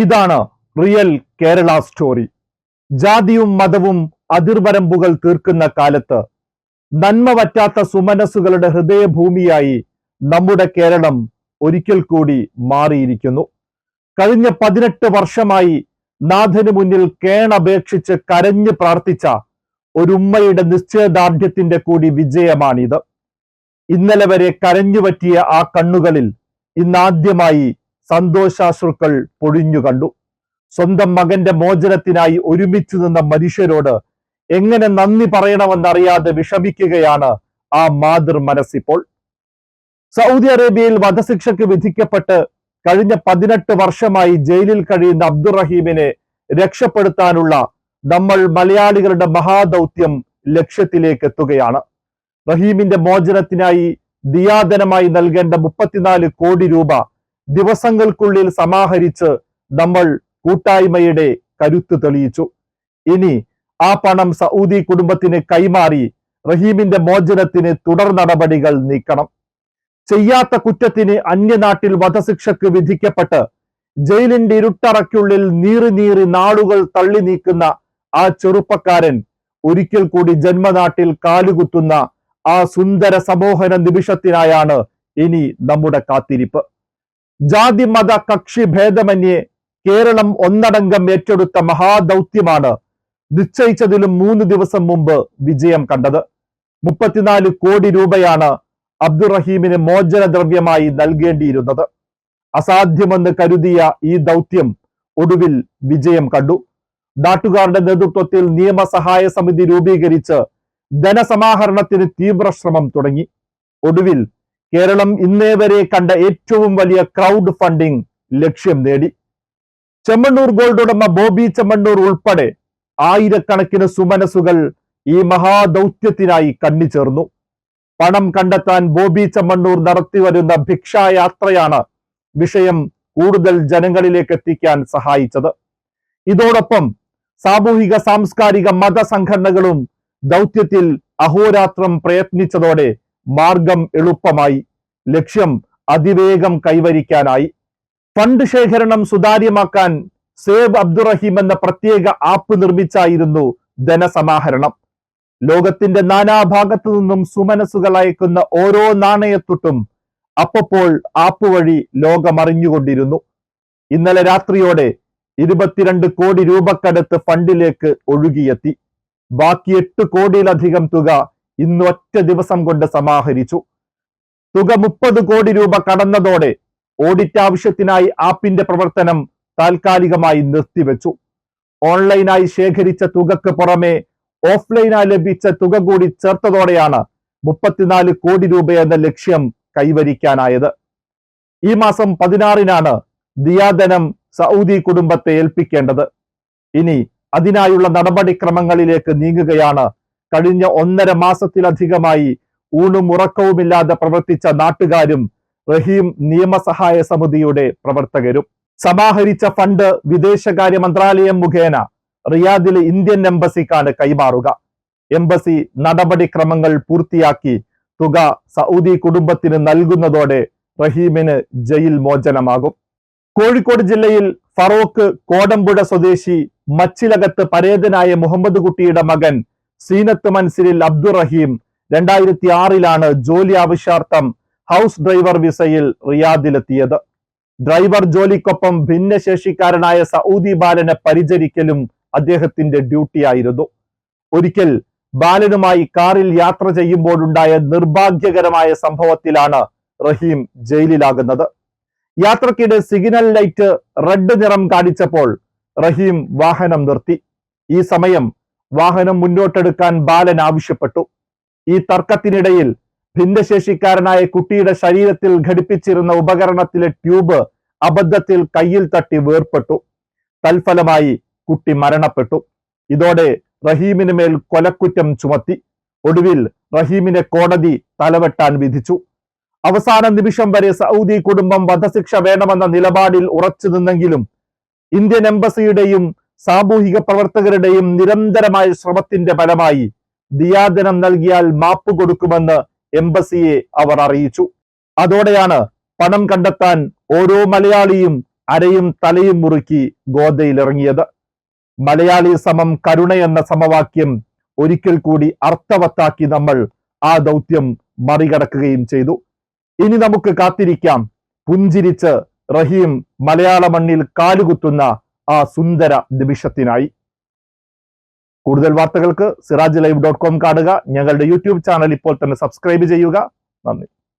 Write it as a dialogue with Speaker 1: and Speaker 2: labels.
Speaker 1: ഇതാണ് real Kerala story. ജാതിയും മതവും അതിർവരമ്പുകൾ തീർക്കുന്ന കാലത്ത് നന്മ വറ്റാത്ത സുമനസ്സുകളുടെ ഹൃദയഭൂമിയായി നമ്മുടെ കേരളം ഒരിക്കൽ കൂടി മാറിയിരിക്കുന്നു. കഴിഞ്ഞ പതിനെട്ട് വർഷമായി നാഥന് മുന്നിൽ കേണപേക്ഷിച്ച് കരഞ്ഞു പ്രാർത്ഥിച്ച ഒരുമ്മയുടെ നിശ്ചയദാർഢ്യത്തിന്റെ കൂടി വിജയമാണിത്. ഇന്നലെ വരെ കരഞ്ഞുപറ്റിയ ആ കണ്ണുകളിൽ ഇന്നാദ്യമായി സന്തോഷാശ്രുക്കൾ പൊഴിഞ്ഞു കണ്ടു. സ്വന്തം മകന്റെ മോചനത്തിനായി ഒരുമിച്ച് നിന്ന മനുഷ്യരോട് എങ്ങനെ നന്ദി പറയണമെന്നറിയാതെ വിഷമിക്കുകയാണ് ആ മാതൃ മനസ്സിപ്പോൾ സൗദി അറേബ്യയിൽ വധശിക്ഷയ്ക്ക് വിധിക്കപ്പെട്ട് കഴിഞ്ഞ പതിനെട്ട് വർഷമായി ജയിലിൽ കഴിയുന്ന അബ്ദുറഹീമിനെ രക്ഷപ്പെടുത്താനുള്ള നമ്മൾ മലയാളികളുടെ മഹാദൗത്യം ലക്ഷ്യത്തിലേക്ക് എത്തുകയാണ്. റഹീമിന്റെ മോചനത്തിനായി ദിയാദനമായി നൽകേണ്ട മുപ്പത്തിനാല് കോടി രൂപ ദിവസങ്ങൾക്കുള്ളിൽ സമാഹരിച്ച് നമ്മൾ കൂട്ടായ്മയുടെ കരുത്ത് തെളിയിച്ചു. ഇനി ആ പണം സൗദി കുടുംബത്തിന് കൈമാറി റഹീമിന്റെ മോചനത്തിന് തുടർ നടപടികൾ നീക്കണം. ചെയ്യാത്ത കുറ്റത്തിന് അന്യനാട്ടിൽ വധശിക്ഷക്ക് വിധിക്കപ്പെട്ട് ജയിലിന്റെ ഇരുട്ടറയ്ക്കുള്ളിൽ നീറി നീറി നാളുകൾ തള്ളി നീക്കുന്ന ആ ചെറുപ്പക്കാരൻ ഒരിക്കൽ കൂടി ജന്മനാട്ടിൽ കാലുകുത്തുന്ന ആ സുന്ദര സമോഹന നിമിഷത്തിനായാണ് ഇനി നമ്മുടെ കാത്തിരിപ്പ്. ജാതി മത കക്ഷി ഭേദമന്യേ കേരളം ഒന്നടങ്കം ഏറ്റെടുത്ത മഹാദൗത്യമാണ് നിശ്ചയിച്ചതിലും മൂന്ന് ദിവസം മുമ്പ് വിജയം കണ്ടത്. മുപ്പത്തിനാല് കോടി രൂപയാണ് അബ്ദുറഹീമിന് മോചനദ്രവ്യമായി നൽകേണ്ടിയിരുന്നത്. അസാധ്യമെന്ന് കരുതിയ ഈ ദൗത്യം ഒടുവിൽ വിജയം കണ്ടു. നാട്ടുകാരുടെ നേതൃത്വത്തിൽ നിയമസഹായ സമിതി രൂപീകരിച്ച് ധനസമാഹരണത്തിന് തീവ്രശ്രമം തുടങ്ങി. ഒടുവിൽ കേരളം ഇന്നേ വരെ കണ്ട ഏറ്റവും വലിയ ക്രൗഡ് ഫണ്ടിംഗ് ലക്ഷ്യം നേടി. ചെമ്മണ്ണൂർ ഗോൾഡ് ഉടമ ബോബി ചെമ്മണ്ണൂർ ഉൾപ്പെടെ ആയിരക്കണക്കിന് സുമനസുകൾ ഈ മഹാദൗത്യത്തിനായി കണ്ണിച്ചേർന്നു. പണം കണ്ടെത്താൻ ബോബി ചെമ്മണ്ണൂർ നടത്തിവരുന്ന ഭിക്ഷായാത്രയാണ് വിഷയം കൂടുതൽ ജനങ്ങളിലേക്ക് എത്തിക്കാൻ സഹായിച്ചത്. ഇതോടൊപ്പം സാമൂഹിക സാംസ്കാരിക മത സംഘടനകളും ദൗത്യത്തിൽ അഹോരാത്രം പ്രയത്നിച്ചതോടെ മാർഗം എളുപ്പമായി ലക്ഷ്യം അതിവേഗം കൈവരിക്കാനായി. ഫണ്ട് ശേഖരണം സുതാര്യമാക്കാൻ സേബ് അബ്ദുറഹീം എന്ന പ്രത്യേക ആപ്പ് നിർമ്മിച്ചായിരുന്നു ധനസമാഹരണം. ലോകത്തിന്റെ നാനാഭാഗത്തു നിന്നും സുമനസുകൾ അയക്കുന്ന ഓരോ നാണയത്തുട്ടും അപ്പപ്പോൾ ആപ്പ് വഴി ലോകമറിഞ്ഞുകൊണ്ടിരുന്നു. ഇന്നലെ രാത്രിയോടെ ഇരുപത്തിരണ്ട് കോടി രൂപക്കടുത്ത് ഫണ്ടിലേക്ക് ഒഴുകിയെത്തി. ബാക്കി എട്ട് കോടിയിലധികം തുക ഇന്ന് ഒറ്റ ദിവസം കൊണ്ട് സമാഹരിച്ചു. തുക മുപ്പത് കോടി രൂപ കടന്നതോടെ ഓഡിറ്റ് ആവശ്യത്തിനായി ആപ്പിന്റെ പ്രവർത്തനം താൽക്കാലികമായി നിർത്തിവെച്ചു. ഓൺലൈനായി ശേഖരിച്ച തുകക്ക് പുറമെ ഓഫ്ലൈനായി ലഭിച്ച തുക കൂടി ചേർത്തതോടെയാണ് മുപ്പത്തിനാല് കോടി രൂപ എന്ന ലക്ഷ്യം കൈവരിക്കാനായത്. ഈ മാസം പതിനാറിനാണ് ദിയാദനം സൗദി കുടുംബത്തെ ഏൽപ്പിക്കേണ്ടത്. ഇനി അതിനായുള്ള നടപടിക്രമങ്ങളിലേക്ക് നീങ്ങുകയാണ് കഴിഞ്ഞ ഒന്നര മാസത്തിലധികമായി ഊണും ഉറക്കവുമില്ലാതെ പ്രവർത്തിച്ച നാട്ടുകാരും റഹീം നിയമസഹായ സമിതിയുടെ പ്രവർത്തകരും. സമാഹരിച്ച ഫണ്ട് വിദേശകാര്യ മന്ത്രാലയം മുഖേന റിയാദിലെ ഇന്ത്യൻ എംബസിക്കാണ് കൈമാറുക. എംബസി നടപടിക്രമങ്ങൾ പൂർത്തിയാക്കി തുക സൗദി കുടുംബത്തിന് നൽകുന്നതോടെ റഹീമിന് ജയിൽ മോചനമാകും. കോഴിക്കോട് ജില്ലയിൽ ഫറോക്ക് കോടമ്പുഴ സ്വദേശി മച്ചിലകത്ത് പരേതനായ മുഹമ്മദ് കുട്ടിയുടെ മകൻ സീനത്ത് മൻസിലിൽ അബ്ദുറഹീം രണ്ടായിരത്തി ആറിലാണ് ജോലി ആവശ്യാർത്ഥം ഹൗസ് ഡ്രൈവർ വിസയിൽ റിയാദിലെത്തിയത്. ഡ്രൈവർ ജോലിക്കൊപ്പം ഭിന്നശേഷിക്കാരനായ സൗദി ബാലനെ പരിചരിക്കലും അദ്ദേഹത്തിന്റെ ഡ്യൂട്ടിയായിരുന്നു. ഒരിക്കൽ ബാലനുമായി കാറിൽ യാത്ര ചെയ്യുമ്പോഴുണ്ടായ നിർഭാഗ്യകരമായ സംഭവത്തിലാണ് റഹീം ജയിലിലാകുന്നത്. യാത്രക്കിടെ സിഗ്നൽ ലൈറ്റ് റെഡ് നിറം കാണിച്ചപ്പോൾ റഹീം വാഹനം നിർത്തി. ഈ സമയം വാഹനം മുന്നോട്ടെടുക്കാൻ ബാലൻ ആവശ്യപ്പെട്ടു. ഈ തർക്കത്തിനിടയിൽ ഭിന്നശേഷിക്കാരനായ കുട്ടിയുടെ ശരീരത്തിൽ ഘടിപ്പിച്ചിരുന്ന ഉപകരണത്തിലെ ട്യൂബ് അബദ്ധത്തിൽ കയ്യിൽ തട്ടി വേർപ്പെട്ടു. തൽഫലമായി കുട്ടി മരണപ്പെട്ടു. ഇതോടെ റഹീമിന് മേൽ കൊലക്കുറ്റം ചുമത്തി. ഒടുവിൽ റഹീമിനെ കോടതി തലവെട്ടാൻ വിധിച്ചു. അവസാന നിമിഷം വരെ സൗദി കുടുംബം വധശിക്ഷ വേണമെന്ന നിലപാടിൽ ഉറച്ചു നിന്നെങ്കിലും ഇന്ത്യൻ എംബസിയുടെയും സാമൂഹിക പ്രവർത്തകരുടെയും നിരന്തരമായ ശ്രമത്തിന്റെ ഫലമായി ദിയാദനം നൽകിയാൽ മാപ്പ് കൊടുക്കുമെന്ന് എംബസിയെ അവർ അറിയിച്ചു. അതോടെയാണ് പണം കണ്ടെത്താൻ ഓരോ മലയാളിയും അരയും തലയും മുറുക്കി ഗോദയിലിറങ്ങിയത്. മലയാളി സമം കരുണ എന്ന സമവാക്യം ഒരിക്കൽ കൂടി അർത്ഥവത്താക്കി നമ്മൾ ആ ദൗത്യം മറികടക്കുകയും ചെയ്തു. ഇനി നമുക്ക് കാത്തിരിക്കാം. പുഞ്ചിരിച്ച് റഹീം മലയാള മണ്ണിൽ കാലുകുത്തുന്ന ആ സുന്ദര നിമിഷത്തിനായി. കൂടുതൽ വാർത്തകൾക്ക് സിറാജ് ലൈവ് ഡോട്ട് കോം കാണുക. ഞങ്ങളുടെ യൂട്യൂബ് ചാനൽ ഇപ്പോൾ തന്നെ സബ്സ്ക്രൈബ് ചെയ്യുക. നന്ദി.